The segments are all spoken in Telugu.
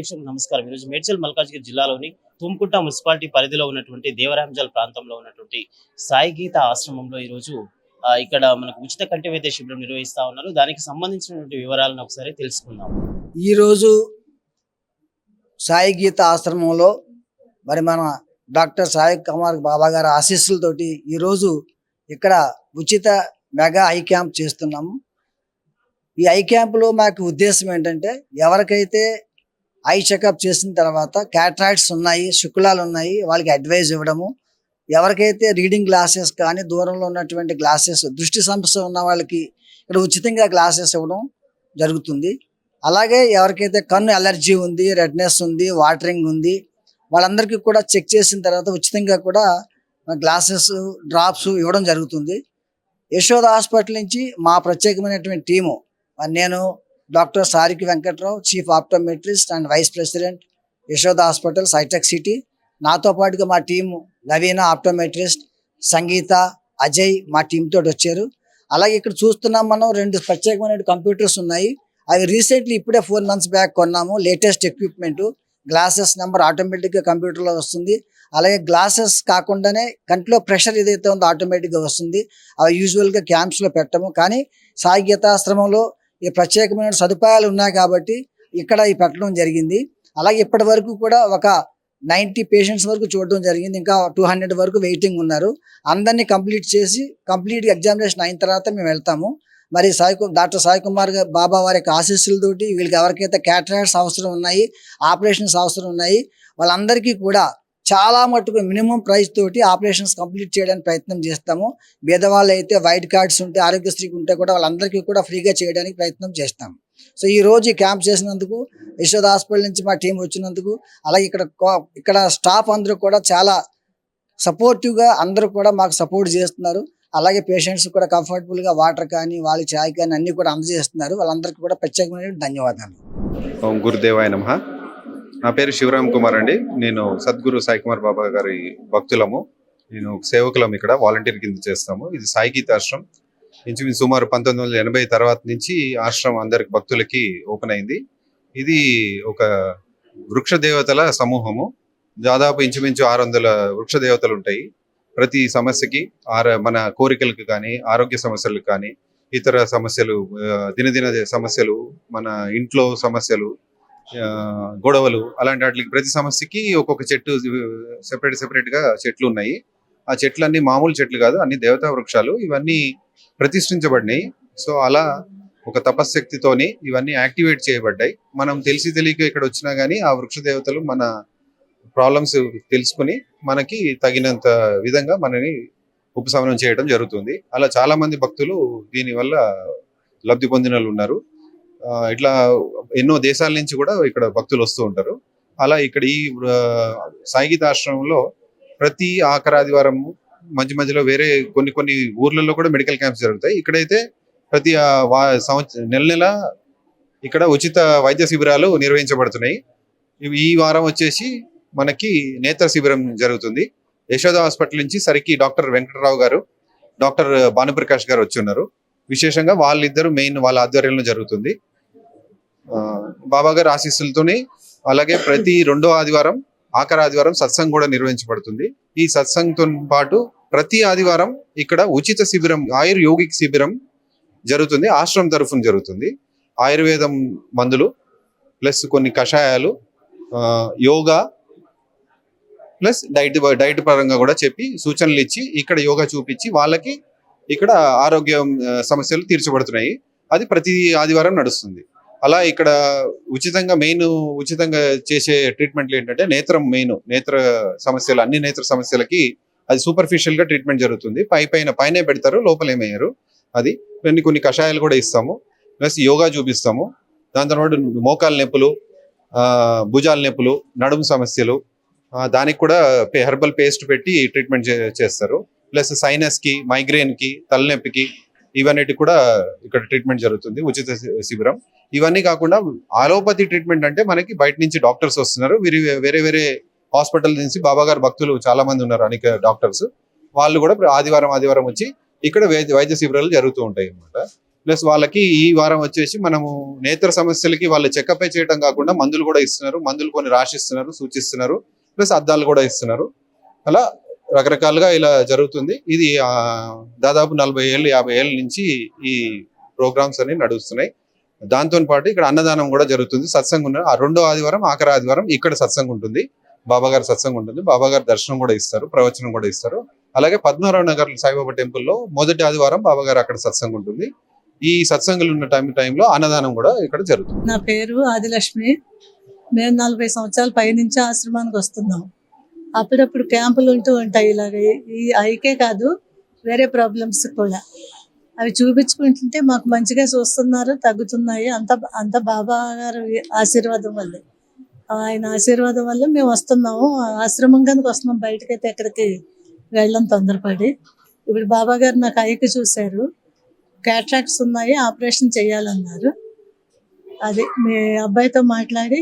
ప్రేక్షకులకు నమస్కారం. ఈరోజు మేడ్చల్ మల్కాజ్గిరి జిల్లాలోని తుమ్కుంట మున్సిపాలిటీ పరిధిలో ఉన్నటువంటి దేవరాంజల్ ప్రాంతంలో ఉన్నటువంటి సాయి గీత ఆశ్రమంలో ఈరోజు ఇక్కడ మనకు ఉచిత కంటి వైద్య శిబిరం నిర్వహిస్తా ఉన్నారు. దానికి సంబంధించినటువంటి వివరాలను ఒకసారి తెలుసుకుందాం. ఈరోజు సాయి గీత ఆశ్రమంలో మరి మన డాక్టర్ సాయి కుమార్ బాబా గారి ఆశీస్సులతోటి ఈరోజు ఇక్కడ ఉచిత మెగా ఐ క్యాంప్ చేస్తున్నాము. ఈ ఐ క్యాంపులో మాకు ఉద్దేశం ఏంటంటే ఎవరికైతే ఐ చెకప్ చేసిన తర్వాత క్యాట్రాక్ట్స్ ఉన్నాయి శుక్లాలు ఉన్నాయి వాళ్ళకి అడ్వైజ్ ఇవ్వడము. ఎవరికైతే రీడింగ్ గ్లాసెస్ కానీ దూరంలో ఉన్నటువంటి గ్లాసెస్ దృష్టి సమస్య ఉన్న వాళ్ళకి ఇక్కడ ఉచితంగా గ్లాసెస్ ఇవ్వడం జరుగుతుంది. అలాగే ఎవరికైతే కన్ను అలర్జీ ఉంది రెడ్నెస్ ఉంది వాటరింగ్ ఉంది వాళ్ళందరికీ కూడా చెక్ చేసిన తర్వాత ఉచితంగా కూడా గ్లాసెస్ డ్రాప్స్ ఇవ్వడం జరుగుతుంది. యశోద హాస్పిటల్ నుంచి మా ప్రత్యేకమైనటువంటి టీము నేను doctor సారికి Venkatrao chief optometrist and vice president Yashoda hospital సైటెక్ city. నాతో పాటుగా మా టీము నవీన ఆప్టోమెట్రిస్ట్ సంగీత అజయ్ మా టీం తోటి వచ్చారు. అలాగే ఇక్కడ చూస్తున్నాం మనం రెండు ప్రత్యేకమైన కంప్యూటర్స్ ఉన్నాయి. అవి రీసెంట్లీ ఇప్పుడే ఫోర్ మంత్స్ బ్యాక్ కొన్నాము. లేటెస్ట్ ఎక్విప్మెంట్ గ్లాసెస్ నెంబర్ ఆటోమేటిక్గా కంప్యూటర్లో వస్తుంది. అలాగే గ్లాసెస్ కాకుండానే కంట్లో ప్రెషర్ ఏదైతే ఉందో ఆటోమేటిక్గా వస్తుంది. అవి యూజువల్గా క్యాంప్స్లో పెట్టము. కానీ సాయి గీతాశ్రమంలో ఈ ప్రత్యేకమైన సదుపాయాలు ఉన్నాయి కాబట్టి ఇక్కడ ఈ పెట్టడం జరిగింది. అలాగే ఇప్పటి వరకు కూడా ఒక నైంటీ పేషెంట్స్ వరకు చూడడం జరిగింది. ఇంకా టూ హండ్రెడ్ వరకు వెయిటింగ్ ఉన్నారు. అందరినీ కంప్లీట్ చేసి కంప్లీట్ ఎగ్జామినేషన్ అయిన తర్వాత మేము వెళ్తాము. మరి సాయి డాక్టర్ సాయి కుమార్ గారు బాబా వారి యొక్క ఆశీస్సులతోటి వీళ్ళకి ఎవరికైతే క్యాటరాక్ట్స్ అవసరం ఉన్నాయి ఆపరేషన్స్ అవసరం ఉన్నాయి వాళ్ళందరికీ కూడా చాలా మటుకు మినిమం ప్రైస్ తోటి ఆపరేషన్స్ కంప్లీట్ చేయడానికి ప్రయత్నం చేస్తాము. పేదవాళ్ళు అయితే వైట్ కార్డ్స్ ఉంటే ఆరోగ్యశ్రీకి ఉంటే కూడా వాళ్ళందరికీ కూడా ఫ్రీగా చేయడానికి ప్రయత్నం చేస్తాము. సో ఈ రోజు ఈ క్యాంప్ చేసినందుకు యశోద హాస్పిటల్ నుంచి మా టీం వచ్చినందుకు అలాగే ఇక్కడ ఇక్కడ స్టాఫ్ అందరూ కూడా చాలా సపోర్టివ్గా అందరూ కూడా మాకు సపోర్ట్ చేస్తున్నారు. అలాగే పేషెంట్స్ కూడా కంఫర్టబుల్గా వాటర్ కానీ వాళ్ళ చాయ్ కానీ అన్ని కూడా అందజేస్తున్నారు. వాళ్ళందరికీ కూడా ప్రత్యేకమైన ధన్యవాదాలు. ఓం గురుదేవాయ నమ. నా పేరు శివరామ్ కుమార్ అండి. నేను సద్గురు సాయి కుమార్ బాబా గారి భక్తులము. నేను సేవకులం ఇక్కడ వాలంటీర్ కింద చేస్తాము. ఇది సాయి గీత ఆశ్రమం. ఇంచుమించు సుమారు పంతొమ్మిది వందల ఎనభై తర్వాత నుంచి ఆశ్రమం అందరికి భక్తులకి ఓపెన్ అయింది. ఇది ఒక వృక్ష దేవతల సమూహము. దాదాపు ఇంచుమించు ఆరు వందల వృక్ష దేవతలు ఉంటాయి. ప్రతి సమస్యకి ఆర మన కోరికలకు కానీ ఆరోగ్య సమస్యలకు కానీ ఇతర సమస్యలు దినదిన సమస్యలు మన ఇంట్లో సమస్యలు గొడవలు అలాంటి వాటికి ప్రతి సమస్యకి ఒక్కొక్క చెట్టు సెపరేట్ సెపరేట్గా చెట్లు ఉన్నాయి. ఆ చెట్లు అన్ని మామూలు చెట్లు కాదు అన్ని దేవతా వృక్షాలు. ఇవన్నీ ప్రతిష్ఠించబడినాయి. సో అలా ఒక తపశ్శక్తితోని ఇవన్నీ యాక్టివేట్ చేయబడ్డాయి. మనం తెలిసి తెలియక ఇక్కడ వచ్చినా గానీ ఆ వృక్ష దేవతలు మన ప్రాబ్లమ్స్ తెలుసుకుని మనకి తగినంత విధంగా మనని ఉపశమనం చేయడం జరుగుతుంది. అలా చాలా మంది భక్తులు దీని వల్ల లబ్ధి పొందిన వాళ్ళు ఉన్నారు ఇట్లా ఎన్నో దేశాల నుంచి కూడా ఇక్కడ భక్తులు వస్తూ ఉంటారు. అలా ఇక్కడ ఈ సాయిగీత ఆశ్రమంలో ప్రతి ఆఖరాదివారం మధ్య మధ్యలో వేరే కొన్ని కొన్ని ఊర్లలో కూడా మెడికల్ క్యాంప్స్ జరుగుతాయి. ఇక్కడైతే ప్రతి సంవత్సరం నెల నెల ఇక్కడ ఉచిత వైద్య శిబిరాలు నిర్వహించబడుతున్నాయి. ఈ వారం వచ్చేసి మనకి నేత్ర శిబిరం జరుగుతుంది. యశోద హాస్పిటల్ నుంచి సరికి డాక్టర్ వెంకటరావు గారు డాక్టర్ భానుప్రకాష్ గారు వచ్చి ఉన్నారు. విశేషంగా వాళ్ళిద్దరు మెయిన్ వాళ్ళ ఆధ్వర్యంలో జరుగుతుంది. బాబా గారి ఆశీస్సులతోనే అలాగే ప్రతి రెండో ఆదివారం ఆఖరి ఆదివారం సత్సంగ్ కూడా నిర్వహించబడుతుంది. ఈ సత్సంగ్తో పాటు ప్రతి ఆదివారం ఇక్కడ ఉచిత శిబిరం ఆయుర్ యోగిక్ శిబిరం జరుగుతుంది. ఆశ్రమం తరఫున జరుగుతుంది. ఆయుర్వేదం మందులు ప్లస్ కొన్ని కషాయాలు యోగా ప్లస్ డైట్ డైట్ పరంగా కూడా చెప్పి సూచనలు ఇచ్చి ఇక్కడ యోగా చూపించి వాళ్ళకి ఇక్కడ ఆరోగ్య సమస్యలు తీర్చబడుతున్నాయి. అది ప్రతి ఆదివారం నడుస్తుంది. అలా ఇక్కడ ఉచితంగా మెయిన్ ఉచితంగా చేసే ట్రీట్మెంట్లు ఏంటంటే నేత్రం మెయిన్ నేత్ర సమస్యలు అన్ని నేత్ర సమస్యలకి అది సూపర్ఫిషియల్గా ట్రీట్మెంట్ జరుగుతుంది. పై పైన పైనే పెడతారు లోపల ఏమయ్యారు అది కొన్ని కొన్ని కషాయాలు కూడా ఇస్తాము. ప్లస్ యోగా చూపిస్తాము. దాని తర్వాత మోకాల నొప్పులు భుజాల నొప్పులు నడుము సమస్యలు దానికి కూడా హెర్బల్ పేస్ట్ పెట్టి ట్రీట్మెంట్ చే- చేస్తారు. ప్లస్ సైనస్కి మైగ్రేన్కి తలనొప్పికి ఇవన్నిటి కూడా ఇక్కడ ట్రీట్మెంట్ జరుగుతుంది. ఉచిత శిబిరం. ఇవన్నీ కాకుండా ఆలోపతి ట్రీట్మెంట్ అంటే మనకి బయట నుంచి డాక్టర్స్ వస్తున్నారు. వీరి వేరే వేరే హాస్పిటల్ నుంచి బాబాగారు భక్తులు చాలా మంది ఉన్నారు అనేక డాక్టర్స్ వాళ్ళు కూడా ఆదివారం ఆదివారం వచ్చి ఇక్కడ వైద్య వైద్య శిబిరాలు జరుగుతూ ఉంటాయి అన్నమాట. ప్లస్ వాళ్ళకి ఈ వారం వచ్చేసి మనము నేత్ర సమస్యలకి వాళ్ళు చెకప్ చేయడం కాకుండా మందులు కూడా ఇస్తున్నారు. మందులు కొన్ని రాసిస్తున్నారు సూచిస్తున్నారు. ప్లస్ అద్దాలు కూడా ఇస్తున్నారు. అలా రకరకాలుగా ఇలా జరుగుతుంది. ఇది ఆ, దాదాపు నలభై ఏళ్ళు యాభై ఏళ్ళ నుంచి ఈ ప్రోగ్రామ్స్ అన్ని నడుస్తున్నాయి. దాంతో పాటు ఇక్కడ అన్నదానం కూడా జరుగుతుంది. సత్సంగం ఉన్న ఆ రెండో ఆదివారం ఆఖరి ఆదివారం ఇక్కడ సత్సంగం ఉంటుంది. బాబాగారు సత్సంగం ఉంటుంది. బాబాగారు దర్శనం కూడా ఇస్తారు ప్రవచనం కూడా ఇస్తారు. అలాగే పద్మారావు నగర్ సాయిబాబా టెంపుల్లో మొదటి ఆదివారం బాబా గారు అక్కడ సత్సంగం ఉంటుంది. ఈ సత్సంగులు ఉన్న టైం టైంలో అన్నదానం కూడా ఇక్కడ జరుగుతుంది. నా పేరు ఆదిలక్ష్మి. మేము నలభై సంవత్సరాల పైనుంచి ఆశ్రమానికి వస్తున్నాం. అప్పుడప్పుడు క్యాంపులు ఉంటూ ఉంటాయి ఇలాగ. ఈ ఐకే కాదు వేరే ప్రాబ్లమ్స్ కూడా. అవి చూపించుకుంటుంటే మాకు మంచిగా చూస్తున్నారు తగ్గుతున్నాయి. అంత అంత బాబా గారు ఆశీర్వాదం వల్లే. ఆయన ఆశీర్వాదం వల్ల మేము వస్తున్నాము. ఆశ్రమం కనుక వస్తున్నాం. బయటకైతే ఎక్కడికి వెళ్ళం తొందరపడి. ఇప్పుడు బాబా గారు నాకు ఐకి చూశారు. క్యాట్రాక్ట్స్ ఉన్నాయి. ఆపరేషన్ చేయాలన్నారు. అది మీ అబ్బాయితో మాట్లాడి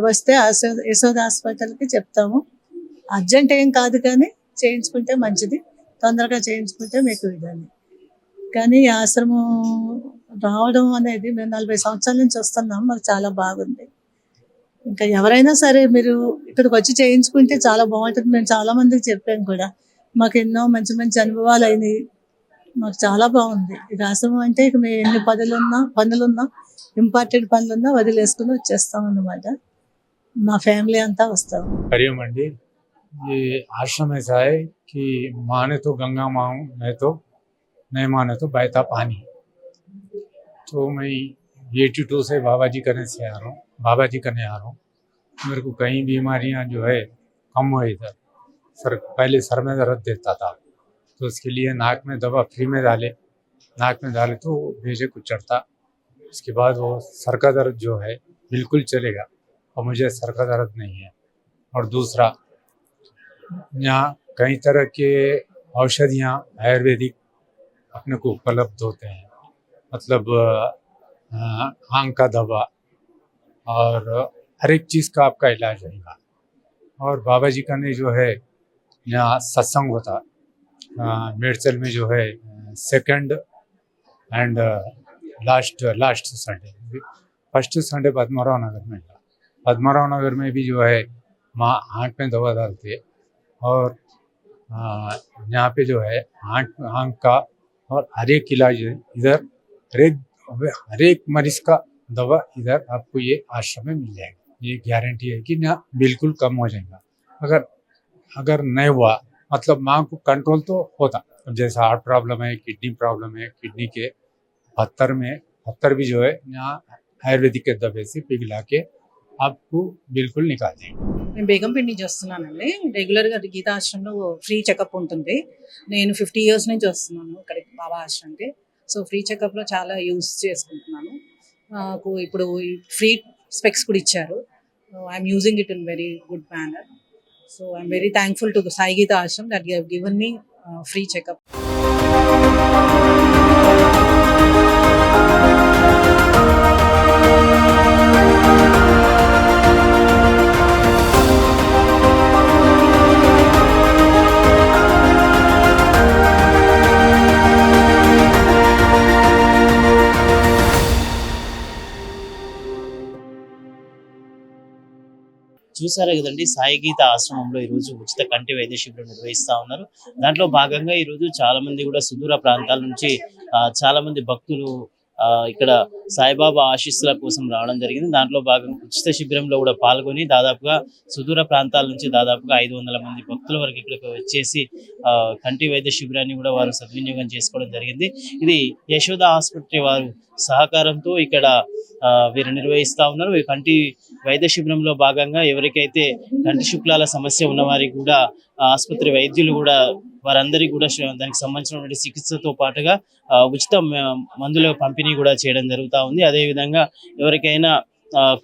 వస్తే యశోద హాస్పిటల్కి చెప్తాము. అర్జెంట్ ఏం కాదు కానీ చేయించుకుంటే మంచిది. తొందరగా చేయించుకుంటే మీకు ఇదని. కానీ ఈ ఆశ్రమం రావడం అనేది మేము నలభై సంవత్సరాల నుంచి వస్తున్నాం మాకు చాలా బాగుంది ఇంకా ఎవరైనా సరే మీరు ఇక్కడికి వచ్చి చేయించుకుంటే చాలా బాగుంటుంది మేము చాలా మందికి చెప్పాం కూడా మాకు ఎన్నో మంచి మంచి అనుభవాలు అయినాయి మాకు చాలా బాగుంది ఇక ఆశ్రమం అంటే ఇక మేము ఎన్ని పనులున్నా పనులున్నా ఇంపార్టెంట్ పనులున్నా వదిలేసుకుని వచ్చేస్తాం అన్నమాట మా ఫ్యామిలీ అంతా వస్తాం हरिओम मंडी ये आश्रम ऐसा है कि माने तो गंगा माँ मैं तो नहीं माने तो बहता पानी। तो मैं एटी टू से बाबा जी करने से आ रहा हूँ बाबा जी करने आ रहा हूँ। मेरे को कई बीमारियाँ जो है कम हुई इधर सर, पहले सर में दर्द देता था। तो उसके लिए नाक में दवा फ्री में डाले। नाक में डाले तो भेजे कुछ चढ़ता। उसके बाद वो सर का दर्द जो है बिल्कुल चलेगा और मुझे सर का दर्द नहीं है। और दूसरा, यहाँ कई तरह के औषधियाँ, आयुर्वेदिक अपने को उपलब्ध होते हैं। मतलब आँख का दवा और हर एक चीज़ का आपका इलाज रहेगा और बाबा जी का ने जो है, यहाँ सत्संग होता मेडचल में जो है second and last last Sunday first Sunday Padmarao Nagar में पद्माराव नगर में भी जो है, माँ आँख में दवा डालती है और यहाँ पे जो है, आँख आँख का और हर एक इलाज इधर हर एक हर एक मरीज़ का दवा इधर आपको ये आश्रम में मिल जाएगा। ये गारंटी है कि ना बिल्कुल कम हो जाएगा। अगर अगर नहीं हुआ मतलब माँ को कंट्रोल तो होता। जैसा हार्ट प्रॉब्लम है किडनी प्रॉब्लम है किडनी के पत्थर में, पत्थर भी जो है, यहाँ आयुर्वेदिक के दवा से पिघला के आपको बिल्कुल निकाल देंगे। నేను బేగంపేట నుంచి వస్తున్నానండి రెగ్యులర్గా గీతా ఆశ్రమంలో ఫ్రీ చెకప్ ఉంటుంది. నేను ఫిఫ్టీ ఇయర్స్ నుంచి వస్తున్నాను ఇక్కడికి బాబా ఆశ్రమంకి. సో ఫ్రీ చెకప్లో చాలా యూస్ చేసుకుంటున్నాను. నాకు ఇప్పుడు ఫ్రీ స్పెక్స్ కూడా ఇచ్చారు. I'm using it in very good manner so I'm very thankful to Sai Geeta Ashram that given given me free checkup చూసారు కదండి సాయి గీత ఆశ్రమంలో ఈ రోజు ఉచిత కంటి వైద్య శిబిరం నిర్వహిస్తా ఉన్నారు. దాంట్లో భాగంగా ఈ రోజు చాలా మంది కూడా సుదూర ప్రాంతాల నుంచి ఆ, చాలా మంది భక్తులు ఇక్కడ సాయిబాబా ఆశీస్సుల కోసం రావడం జరిగింది. దాంట్లో భాగంగా ఉచిత శిబిరంలో కూడా పాల్గొని దాదాపుగా సుదూర ప్రాంతాల నుంచి దాదాపుగా ఐదు వందల మంది భక్తుల వరకు ఇక్కడికి వచ్చేసి ఆ, కంటి వైద్య శిబిరాన్ని కూడా వారు సద్వినియోగం చేసుకోవడం జరిగింది. ఇది యశోద ఆసుపత్రి వారు సహకారంతో ఇక్కడ ఆ, వీరు నిర్వహిస్తా ఉన్నారు. ఈ కంటి వైద్య శిబిరంలో భాగంగా ఎవరికైతే కంటి శుక్లాల సమస్య ఉన్న వారికి కూడా ఆసుపత్రి వైద్యులు కూడా వారందరికీ కూడా దానికి సంబంధించినటువంటి చికిత్సతో పాటుగా ఉచిత మందుల పంపిణీ కూడా చేయడం జరుగుతా ఉంది. అదే విధంగా ఎవరికైనా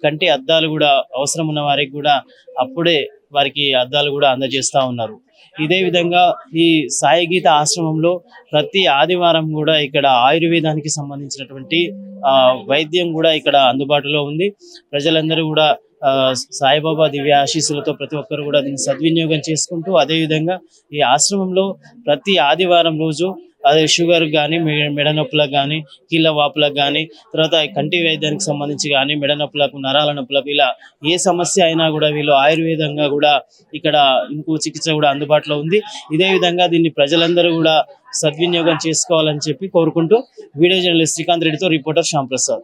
కంటి అద్దాలు కూడా అవసరం ఉన్న వారికి కూడా అప్పుడే వారికి అద్దాలు కూడా అందజేస్తా ఉన్నారు. ఇదే విధంగా ఈ సాయి గీత ఆశ్రమంలో ప్రతి ఆదివారం కూడా ఇక్కడ ఆయుర్వేదానికి సంబంధించినటువంటి ఆ, వైద్యం కూడా ఇక్కడ అందుబాటులో ఉంది. ప్రజలందరూ కూడా సాయిబాబా దివ్య ఆశీస్సులతో ప్రతి ఒక్కరు కూడా దీన్ని సద్వినియోగం చేసుకుంటూ అదే విధంగా ఈ ఆశ్రమంలో ప్రతి ఆదివారం రోజు అదే షుగర్ కానీ మెడ నొప్పులకు కానీ కీళ్ళ వాపులకు కానీ తర్వాత కంటి వైద్యానికి సంబంధించి కానీ మెడ నొప్పులకు నరాల నొప్పులకు ఇలా ఏ సమస్య అయినా కూడా వీళ్ళు ఆయుర్వేదంగా కూడా ఇక్కడ ఇంకో చికిత్స కూడా అందుబాటులో ఉంది. ఇదే విధంగా దీన్ని ప్రజలందరూ కూడా సద్వినియోగం చేసుకోవాలని చెప్పి కోరుకుంటూ వీడియో జర్నలిస్ట్ శ్రీకాంత్ రెడ్డితో reporter Shyamprasad